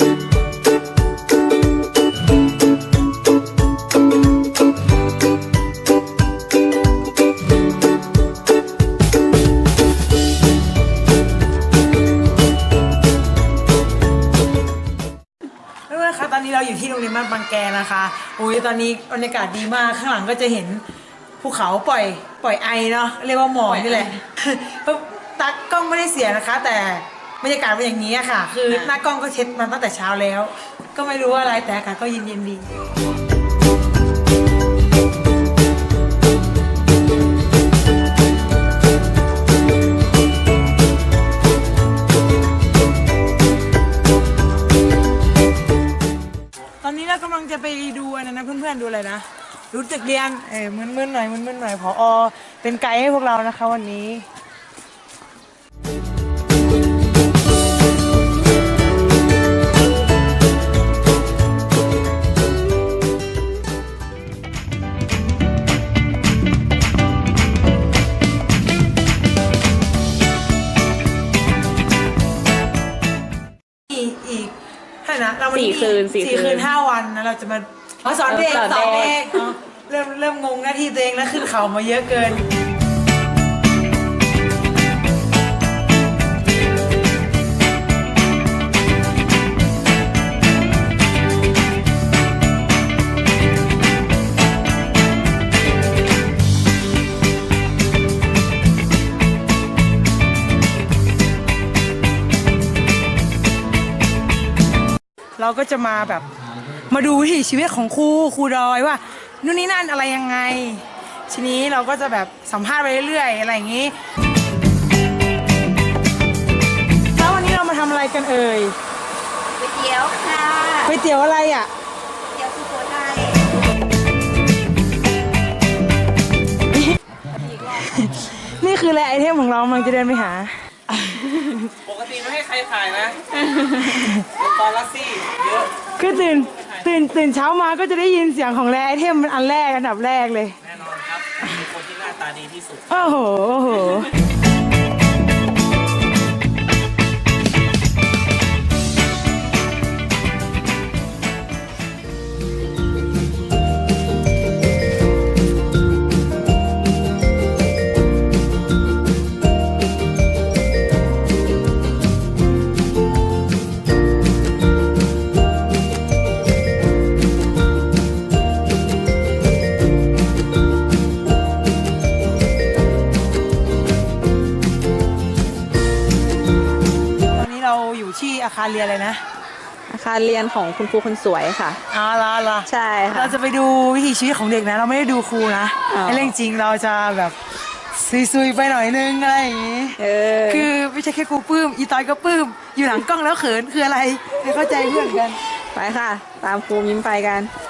เพื่อนๆคะตอนนี้เราอยู่ที่โรงเรียนบ้านบางแกนะคะโอ้ยตอนนี้บรรยากาศดีมากข้างหลังก็จะเห็นภูเขาปล่อยปล่อยไอเนาะเรียกว่าหมอกนี่แหละตักกล้องไม่ได้เสียนะคะ แต่ บรรยากาศเป็นอย่างนี้อะค่ะ คือหน้ากล้องก็เช็ดมาตั้งแต่เช้าแล้ว ก็ไม่รู้ว่าอะไรแต่อากาศก็เย็นๆดีตอนนี้เรากำลังจะไปดูอันนั้นนะเพื่อนๆดูอะไรนะรู้ตึกเรียนเออมึนๆหน่อยมึนๆหน่อยพออเป็นไกด์ให้พวกเรานะคะวันนี้ ท่าไหร่นะเราวัสี่คืนสี่สี่คืนคืนห้าวันนะเราจะมาอ๋อสอนเด็กสอนเด็ก เด็กอ๋อเริ่มเริ่มงงหน้าที่ตัวเองแล้วขึ้นเขามาเยอะเกิน เราก็จะมาแบบมาดูวิถีชีวิตของครูครูดอยว่านู่นนี่นั่นอะไรยังไง ทีนี้เราก็จะแบบสัมภาษณ์ไปเรื่อยๆอะไรอย่างนี้แล้ววันนี้เรามาทำอะไรกันเอ่ยก๋วยเตี๋ยวค่ะก๋วยเตี๋ยวอะไรอะ เตี๋ยวสุโขทัยนี่คืออะไรไอเทมของเรามันจะเดินไปหาปกติไม่ ให้ใครถ่ายนะตอนละซี่เยอะคือตื่นตื่นตื่นเช้ามาก็จะได้ยินเสียงของแรไอเทมมันอันแรกอันดับแรกเลย แน่นอนครับเป็นคนที่หน้าตาดีที่สุด โอ้โหโอ้โห อยู่ที่อาคารเรียนเลยนะ อาคารเรียนของคุณครูคนสวยค่ะ อ๋อละละใช่ค่ะ เราจะไปดูวิถีชีวิตของเด็กนะ เราไม่ได้ดูครูนะอ๋อ ในเรื่องจริงเราจะแบบซุยๆไปหน่อยนึงอะไรอย่างงี้ เออคือไม่ใช่แค่ครูปลื้ม อีตอยก็ปลื้ม อยู่หลังกล้องแล้วเขินคืออะไรไม่เข้าใจเพื่อนกัน ไปค่ะ ตามครูมิ้มไปกันไ